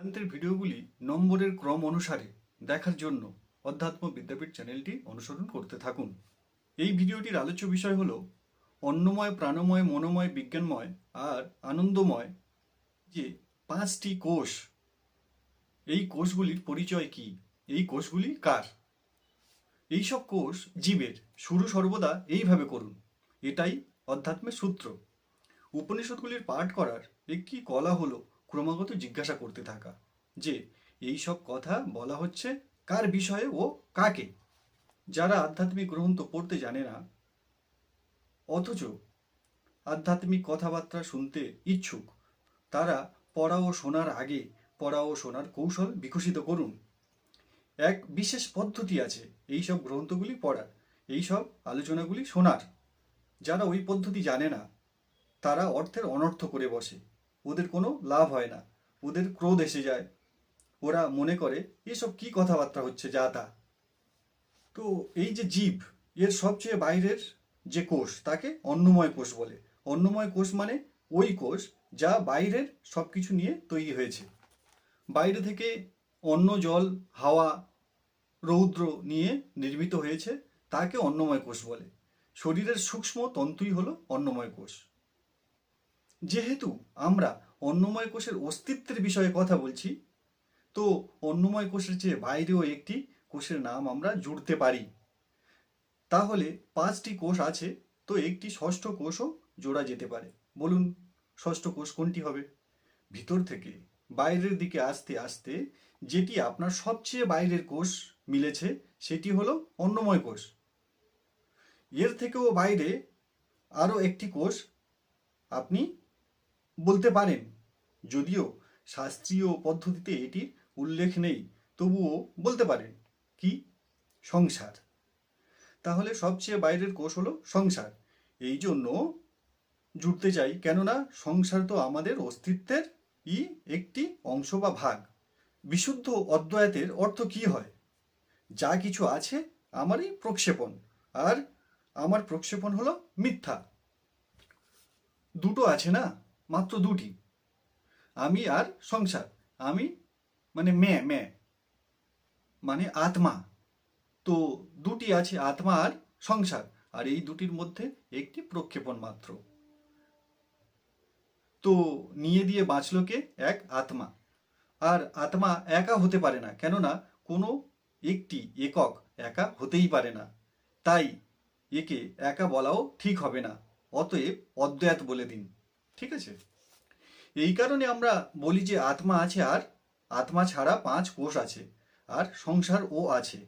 বেদান্তের ভিডিওগুলি নম্বরের ক্রম অনুসারে দেখার জন্য অধ্যাত্ম বিদ্যাপীঠ চ্যানেলটি অনুসরণ করতে থাকুন। এই ভিডিওটির আলোচ্য বিষয় হল অন্নময়, প্রাণময়, মনোময়, বিজ্ঞানময় আর আনন্দময় যে পাঁচটি কোষ, এই কোষগুলির পরিচয় কি? এই কোষগুলি কার? এই সব কোষ জীবের। শুরু সর্বদা এইভাবে করুন। এটাই অধ্যাত্মের সূত্র। উপনিষদগুলির পাঠ করার একটি কলা হলো ক্রমাগত জিজ্ঞাসা করতে থাকা যে, এই সব কথা বলা হচ্ছে কার বিষয়ে ও কাকে? যারা আধ্যাত্মিক গ্রন্থ পড়তে জানে না, অথচ আধ্যাত্মিক কথাবার্তা শুনতে ইচ্ছুক, তারা পড়া ও শোনার আগে পড়া ও শোনার কৌশল বিকশিত করুন। এক বিশেষ পদ্ধতি আছে এই সব গ্রন্থগুলি পড়ার, এই সব আলোচনাগুলি শোনার। যারা ওই পদ্ধতি জানে না, তারা অর্থের অনর্থ করে বসে। ওদের কোনো লাভ হয় না। ওদের ক্রোধ এসে যায়। ওরা মনে করে, এসব কি কথাবার্তা হচ্ছে যা তা? তো এই যে জীব, এর সবচেয়ে বাইরের যে কোষ, তাকে অন্নময় কোষ বলে। অন্নময় কোষ মানে ওই কোষ যা বাইরের সব কিছু নিয়ে তৈরি হয়েছে। বাইরে থেকে অন্ন, জল, হাওয়া, রৌদ্র নিয়ে নির্মিত হয়েছে, তাকে অন্নময় কোষ বলে। শরীরের সূক্ষ্ম তন্তুই হলো অন্নময় কোষ। যেহেতু আমরা অন্নময় কোষের অস্তিত্বের বিষয়ে কথা বলছি, তো অন্নময় কোষের চেয়ে বাইরেও একটি কোষের নাম আমরা জুড়তে পারি। তাহলে পাঁচটি কোষ আছে, তো একটি ষষ্ঠ কোষও জোড়া যেতে পারে। বলুন, ষষ্ঠ কোষ কোনটি হবে? ভিতর থেকে বাইরের দিকে আসতে আসতে যেটি আপনার সবচেয়ে বাইরের কোষ মিলেছে, সেটি হলো অন্নময় কোষ। এর থেকেও বাইরে আরও একটি কোষ আপনি বলতে পারেন। যদিও শাস্ত্রীয় পদ্ধতিতে এটির উল্লেখ নেই, তবুও বলতে পারেন। কি? সংসার। তাহলে সবচেয়ে বাইরের কোষ হলো সংসার। এই জন্য জুড়তে চাই, কেননা সংসার তো আমাদের অস্তিত্বের ই একটি অংশ বা ভাগ। বিশুদ্ধ অদ্বয়াতের অর্থ কি হয়? যা কিছু আছে আমারই প্রক্ষেপণ, আর আমার প্রক্ষেপণ হলো মিথ্যা। দুটো আছে না? মাত্র দুটি। আমি আর সংসার। আমি মানে মে মে। মানে আত্মা। তো দুটি আছে আত্মা আর সংসার। আর এই দুটির মধ্যে একটি প্রক্ষেপণ মাত্র। তো নিয়ে দিয়ে বাঁচল কে এক আত্মা। আর আত্মা একা হতে পারে না। কেননা কোনো একটি একক একা হতেই পারে না। তাই একে একা বলাও ঠিক হবে না। অতএব অদ্বয়াত বলে দিন। ঠিক আছে? এই কারণে আমরা বলি যে আত্মা আছে আর আত্মা ছাড়া পাঁচ কোষ আছে আর সংসার ও আছে।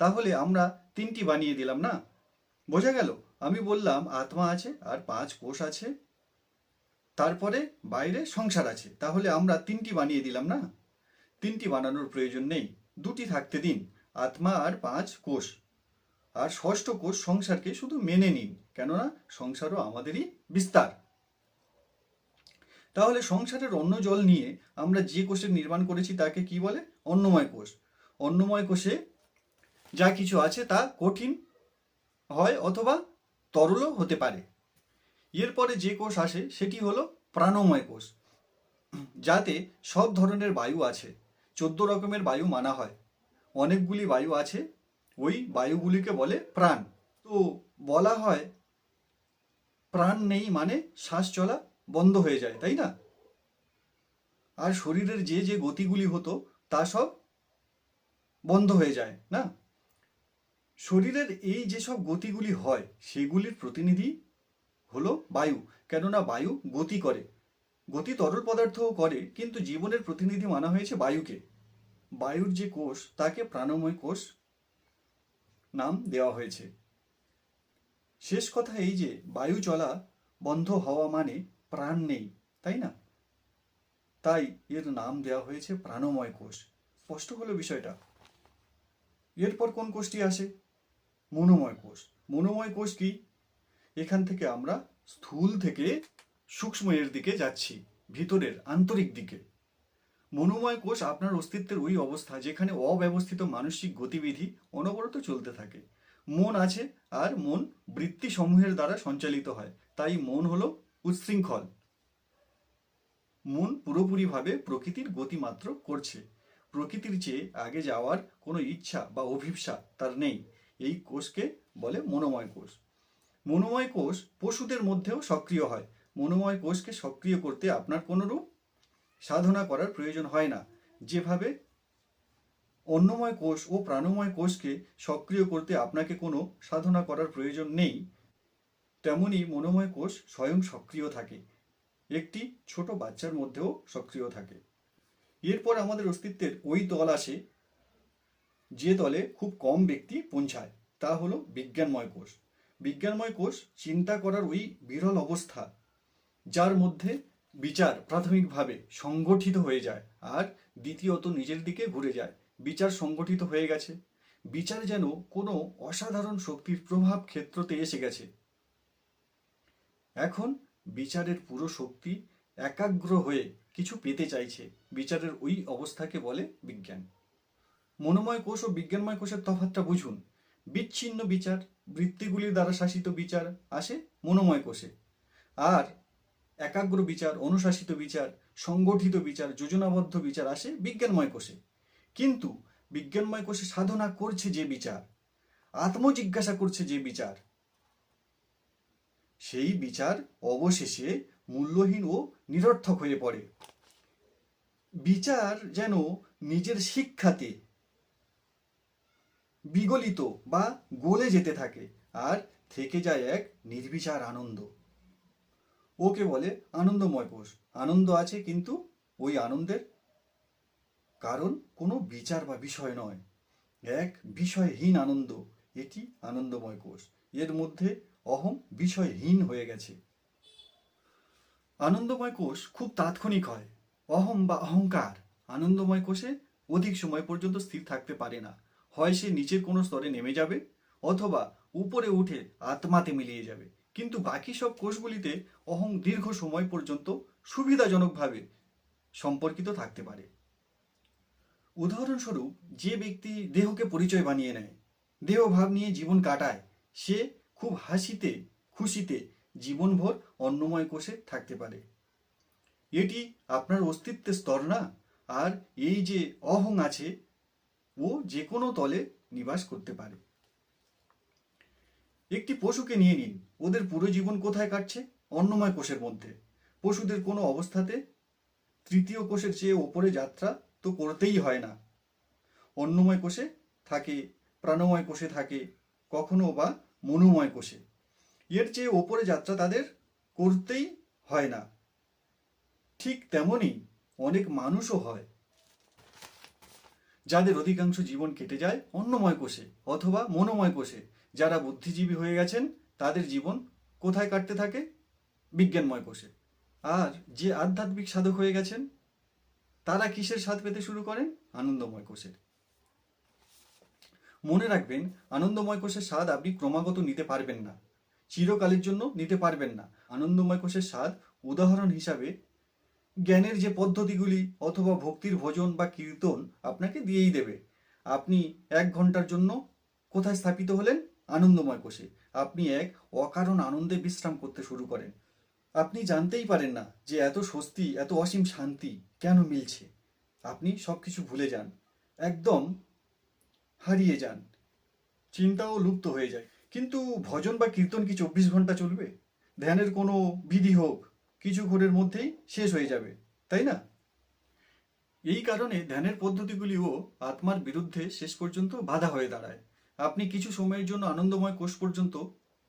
তাহলে আমরা তিনটি বানিয়ে দিলাম না? বোঝা গেল? আমি বললাম আত্মা আছে আর পাঁচ কোষ আছে, তারপরে বাইরে সংসার আছে। তাহলে আমরা তিনটি বানিয়ে দিলাম না? তিনটি বানানোর প্রয়োজন নেই। দুটি থাকতে দিন, আত্মা আর পাঁচ কোষ। আর ষষ্ঠ কোষ সংসারকে শুধু মেনে নিন, কেননা সংসারও আমাদেরই বিস্তার। তাহলে সংসারের অন্ন জল নিয়ে আমরা যে কোষের নির্মাণ করেছি তাকে কি বলে? অন্নময় কোষ। অন্নময় কোষে যা কিছু আছে তা কঠিন হয় অথবা তরলও হতে পারে। এরপরে যে কোষ আসে সেটি হলো প্রাণময় কোষ, যাতে সব ধরনের বায়ু আছে, চোদ্দ রকমের বায়ু মানা হয়। অনেকগুলি বায়ু আছে, ওই বায়ুগুলিকে বলে প্রাণ। তো বলা হয় প্রাণ নেই মানে শ্বাস চলা বন্ধ হয়ে যায়, তাই না? আর শরীরের যে যে গতিগুলি হতো, তা সব বন্ধ হয়ে যায়, না? শরীরের এই যেসব গতিগুলি হয়, সেগুলির প্রতিনিধি হলো বায়ু। কেননা বায়ু গতি করে। গতি তরল পদার্থও করে, কিন্তু জীবনের প্রতিনিধি মানা হয়েছে বায়ুকে। বায়ুর যে কোষ, তাকে প্রাণময় কোষ নাম দেওয়া হয়েছে। শেষ কথা এই যে, বায়ু চলা বন্ধ হওয়া মানে প্রাণ নেই, তাই না? তাই এর নাম দেওয়া হয়েছে প্রাণময় কোষ। স্পষ্ট হলো বিষয়টা। এরপর কোন কোষটি আসে? মনোময় কোষ। মনোময় কোষ কি? এখান থেকে আমরা স্থূল থেকে সূক্ষ্ম এর দিকে যাচ্ছি, ভিতরের, আন্তরিক দিকে। মনোময় কোষ আপনার অস্তিত্বের ওই অবস্থা যেখানে অব্যবস্থিত মানসিক গতিবিধি অনবরত চলতে থাকে। মন আছে আর মন বৃত্তি সমূহের দ্বারা সঞ্চালিত হয়। তাই মন হলো উচ্ছৃঙ্খল। মন পুরোপুরিভাবে প্রকৃতির গতিমাত্র করছে। প্রকৃতির চেয়ে আগে যাওয়ার কোনো ইচ্ছা বা অভিপ্সা তার নেই। এই কোষকে বলে মনোময় কোষ। মনোময় কোষ পশুদের মধ্যেও সক্রিয় হয়। মনোময় কোষকে সক্রিয় করতে আপনার কোনোরূপ সাধনা করার প্রয়োজন হয় না। যেভাবে অন্নময় কোষ ও প্রাণময় কোষকে সক্রিয় করতে আপনাকে কোনো সাধনা করার প্রয়োজন নেই তেমনি মনোময় কোষ স্বয়ং সক্রিয় থাকে। একটি ছোট বাচ্চার মধ্যেও সক্রিয় থাকে। এরপর আমাদের অস্তিত্বের ওই দল আসে, যে দলে খুব কম ব্যক্তি পৌঁছায়। তা হলো বিজ্ঞানময় কোষ। বিজ্ঞানময় কোষ চিন্তা করার ওই বিরল অবস্থা, যার মধ্যে বিচার প্রাথমিকভাবে সংগঠিত হয়ে যায় আর দ্বিতীয়ত নিজের দিকে ঘুরে যায়। বিচার সংগঠিত হয়ে গেছে। বিচার যেন কোনো অসাধারণ শক্তির প্রভাব ক্ষেত্রতে এসে গেছে। এখন বিচারের পুরো শক্তি একাগ্র হয়ে কিছু পেতে চাইছে বিচারের ওই অবস্থাকে বলে বিজ্ঞান। মনোময় কোষ ও বিজ্ঞানময় কোষের তফাৎটা বুঝুন। বিচ্ছিন্ন বিচার, বৃত্তিগুলির দ্বারা শাসিত বিচার আসে মনোময় কোষে। আর একাগ্র বিচার, অনুশাসিত বিচার, সংগঠিত বিচার, যোজনাবদ্ধ বিচার আসে বিজ্ঞানময় কোষে। কিন্তু বিজ্ঞানময় কোষে সাধনা করছে যে বিচার, আত্মজিজ্ঞাসা করছে যে বিচার সেই বিচার অবশেষে মূল্যহীন ও নিরর্থক হয়ে পড়ে। বিচার যেন নিজের শিক্ষাতে বিগলিত বা গলে যেতে থাকে, আর থেকে যায় এক নির্বিচার আনন্দ। ওকে বলে আনন্দময় কোষ। আনন্দ আছে কিন্তু ওই আনন্দের কারণ কোনো বিচার বা বিষয় নয়। এক বিষয়হীন আনন্দ, এটি আনন্দময় কোষ। এর মধ্যে অহম বিষয়হীন হয়ে গেছে। আনন্দময় কোষ খুব তাৎক্ষণিক হয়। অহম বা অহংকার আনন্দময় কোষে অধিক সময় পর্যন্ত স্থির থাকতে পারে না। হয় সে নিচের কোনো স্তরে নেমে যাবে অথবা উপরে উঠে আত্মাতে মিলিয়ে যাবে। কিন্তু বাকি সব কোষগুলিতে অহং দীর্ঘ সময় পর্যন্ত সুবিধাজনকভাবে সম্পর্কিত থাকতে পারে। উদাহরণস্বরূপ, যে ব্যক্তি দেহকে পরিচয় বানিয়ে নেয় দেহ ভাব নিয়ে জীবন কাটায়, সে খুব হাসিতে, খুশিতে জীবনভর অন্নময় কোষে থাকতে পারে। এটি আপনার অস্তিত্বের স্তর না, আর এই যে অহং আছে, ও যে কোনো তলে নিবাস করতে পারে। একটি পশুকে নিয়ে নিন। ওদের পুরো জীবন কোথায় কাটছে? অন্নময় কোষের মধ্যে। পশুদের কোনো অবস্থাতে তৃতীয় কোষের চেয়ে ওপরে যাত্রা তো করতেই হয় না। অন্নময় কোষে থাকে, প্রাণময় কোষে থাকে, কখনো বা মনোময় কোষে। এর চেয়ে ওপরে যাত্রা তাদের করতেই হয় না। ঠিক তেমনই অনেক মানুষও হয়, যাদের অধিকাংশ জীবন কেটে যায় অন্নময় কোষে অথবা মনোময় কোষে। যারা বুদ্ধিজীবী হয়ে গেছেন, তাদের জীবন কোথায় কাটতে থাকে? বিজ্ঞানময় কোষে। আর যে আধ্যাত্মিক সাধক হয়ে গেছেন, তারা কিসের স্বাদ পেতে শুরু করেন? আনন্দময় কোষের। মনে রাখবেন, আনন্দময় কোষের স্বাদ আপনি ক্রমাগত নিতে পারবেন না। চিরকালের জন্য নিতে পারবেন না। আনন্দময় কোষের স্বাদ উদাহরণ হিসাবে জ্ঞানের যে পদ্ধতিগুলি অথবা ভক্তির ভজন বা কীর্তন আপনাকে দিয়েই দেবে। আপনি এক ঘণ্টার জন্য কোথায় স্থাপিত হলেন? আনন্দময় কোষে। আপনি এক অকারণ আনন্দে বিশ্রাম করতে শুরু করেন। আপনি জানতেই পারেন না যে এত স্বস্তি, এত অসীম শান্তি কেন মিলছে। আপনি সব কিছু ভুলে যান। একদম হারিয়ে যান। চিন্তাও লুপ্ত হয়ে যায়। কিন্তু ভজন বা কীর্তন কি চব্বিশ ঘণ্টা চলবে? ধ্যানের কোনো বিধি হোক, কিছু ঘরের মধ্যেই শেষ হয়ে যাবে, তাই না? এই কারণে ধ্যানের পদ্ধতিগুলিও আত্মার বিরুদ্ধে শেষ পর্যন্ত বাধা হয়ে দাঁড়ায়। আপনি কিছু সময়ের জন্য আনন্দময় কোষ পর্যন্ত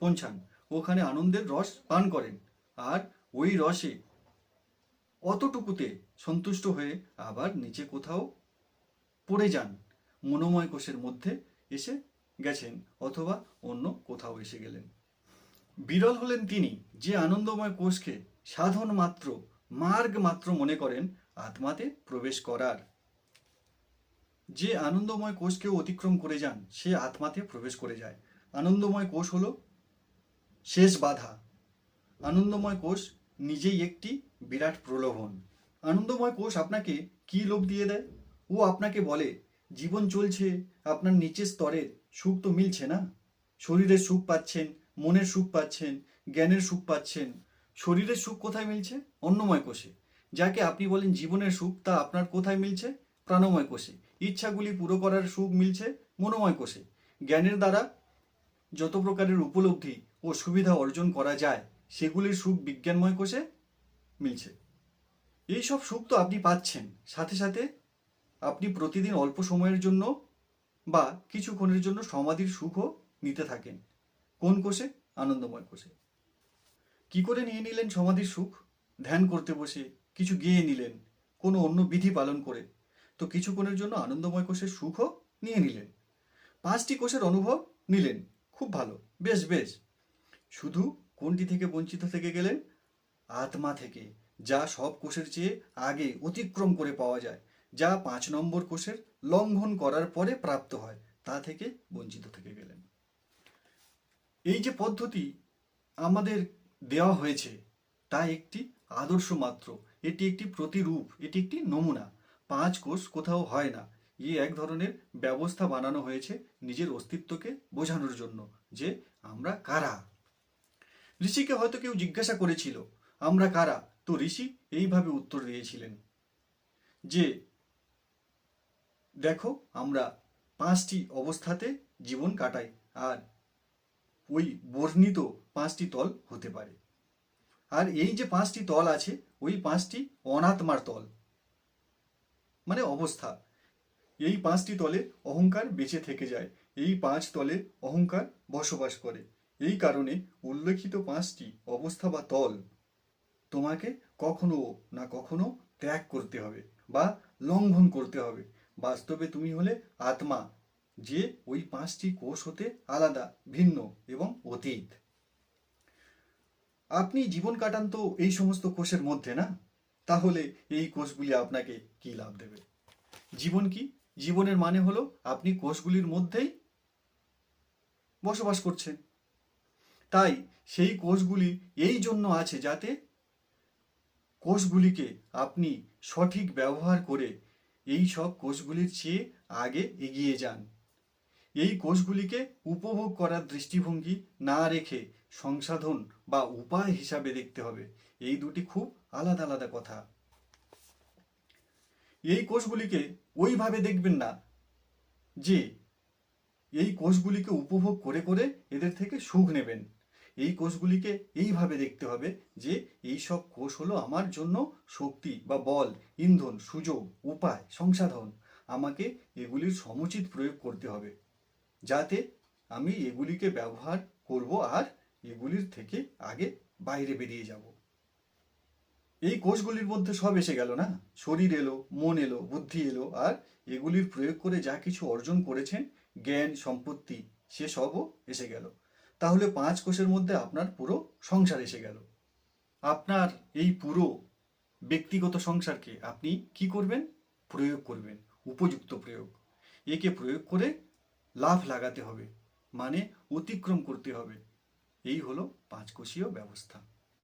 পৌঁছান। ওখানে আনন্দের রস পান করেন। আর ওই রসে অতটুকুতে সন্তুষ্ট হয়ে আবার নিচে কোথাও পড়ে যান। মনোময় কোষের মধ্যে এসে গেছেন অথবা অন্য কোথাও এসে গেলেন। বিরল হলেন তিনি, যে আনন্দময় কোষকে সাধন মাত্র, মার্গ মাত্র মনে করেন আত্মাতে প্রবেশ করার। যে আনন্দময় কোষকেও অতিক্রম করে যান, সে আত্মাতে প্রবেশ করে যায়। আনন্দময় কোষ হল শেষ বাধা। আনন্দময় কোষ নিজেই একটি বিরাট প্রলোভন। আনন্দময় কোষ আপনাকে কি লোভ দিয়ে দেয়? ও আপনাকে বলে জীবন চলছে, আপনার নিচের স্তরের সুখ তো মিলছে না। শরীরের সুখ পাচ্ছেন, মনের সুখ পাচ্ছেন, জ্ঞানের সুখ পাচ্ছেন। শরীরের সুখ কোথায় মিলছে? অন্নময় কোষে। যাকে আপনি বলেন জীবনের সুখ, তা আপনার কোথায় মিলছে? প্রাণময় কোষে। ইচ্ছাগুলি পুরো করার সুখ মিলছে মনোময় কোষে। জ্ঞানের দ্বারা যত প্রকারের উপলব্ধি ও সুবিধা অর্জন করা যায়, সেগুলির সুখ বিজ্ঞানময় কোষে মিলছে। এই সব সুখ তো আপনি পাচ্ছেন। সাথে সাথে আপনি প্রতিদিন অল্প সময়ের জন্য বা কিছুক্ষণের জন্য সমাধির সুখও নিতে থাকেন। কোন কোষে? আনন্দময় কোষে। কি করে নিয়ে নিলেন সমাধির সুখ? ধ্যান করতে বসে কিছু গেয়ে নিলেন, কোনো অন্য বিধি পালন করে। তো কিছুক্ষণের জন্য আনন্দময় কোষের সুখও নিয়ে নিলেন। পাঁচটি কোষের অনুভব নিলেন, খুব ভালো, বেশ বেশ। শুধু কোনটি থেকে বঞ্চিত থেকে গেলেন? আত্মা থেকে, যা সব কোষের চেয়ে আগে অতিক্রম করে পাওয়া যায়। যা পাঁচ নম্বর কোষের লঙ্ঘন করার পরে প্রাপ্ত হয়, তা থেকে বঞ্চিত থেকে গেলেন। এই যে পদ্ধতি আমাদের দেওয়া হয়েছে, তা একটি আদর্শ মাত্র। এটি একটি প্রতিরূপ, এটি একটি নমুনা। পাঁচ কোষ কোথাও হয় না। এই এক ধরনের ব্যবস্থা বানানো হয়েছে নিজের অস্তিত্বকে বোঝানোর জন্য, যে আমরা কারা? ঋষিকে হয়তো কেউ জিজ্ঞাসা করেছিল, আমরা কারা? তো ঋষি এইভাবে উত্তর দিয়েছিলেন যে দেখো, আমরা পাঁচটি অবস্থাতে জীবন কাটাই আর ওই বর্ণিত পাঁচটি তল হতে পারে। আর এই যে পাঁচটি তল আছে, ওই পাঁচটি অনাত্মার তল। মানে অবস্থা। এই পাঁচটি তলে অহংকার বেঁচে থেকে যায়, এই পাঁচ তলে অহংকার বসবাস করে। এই কারণে উল্লেখিত পাঁচটি অবস্থা বা তল তোমাকে কখনো না কখনো ত্যাগ করতে হবে বা লঙ্ঘন করতে হবে। বাস্তবে তুমি হলে আত্মা, যে ওই পাঁচটি কোষ হতে আলাদা, ভিন্ন এবং অতীত। আপনি জীবন কাটান তো এই সমস্ত কোষের মধ্যে, না? তাহলে এই কোষগুলি আপনাকে কি লাভ দেবে? জীবন কি? জীবনের মানে হলো আপনি কোষগুলির মধ্যেই বসবাস করছেন। তাই সেই কোষগুলি এই জন্য আছে যাতে কোষগুলিকে আপনি সঠিক ব্যবহার করে এই সব কোষগুলির চেয়ে আগে এগিয়ে যান। এই কোষগুলিকে উপভোগ করার দৃষ্টিভঙ্গি না রেখে সংসাধন বা উপায় হিসাবে দেখতে হবে। এই দুটি খুব আলাদা আলাদা কথা। এই কোষগুলিকে ওইভাবে দেখবেন না যে এই কোষগুলিকে উপভোগ করে করে এদের থেকে সুখ নেবেন। এই কোষগুলিকে এইভাবে দেখতে হবে যে এই সব কোষ হলো আমার জন্য শক্তি বা বল, ইন্ধন, সুযোগ, উপায়, সংসাধন। আমাকে এগুলির সমুচিত প্রয়োগ করতে হবে যাতে আমি এগুলিকে ব্যবহার করব আর এগুলির থেকে আগে বাইরে বেরিয়ে যাব। এই কোষগুলির মধ্যে সব এসে গেল না? শরীর এলো, মন এলো, বুদ্ধি এলো আর এগুলির প্রয়োগ করে যা কিছু অর্জন করেছেন, জ্ঞান, সম্পত্তি সে সবও এসে গেল। তাহলে পাঁচ কোষের মধ্যে আপনার পুরো সংসার এসে গেল। আপনার এই পুরো ব্যক্তিগত সংসারকে আপনি কি করবেন? প্রয়োগ করবেন, উপযুক্ত প্রয়োগ। একে প্রয়োগ করে লাভ লাগাতে হবে মানে অতিক্রম করতে হবে। এই হলো পাঁচকোষীয় ব্যবস্থা।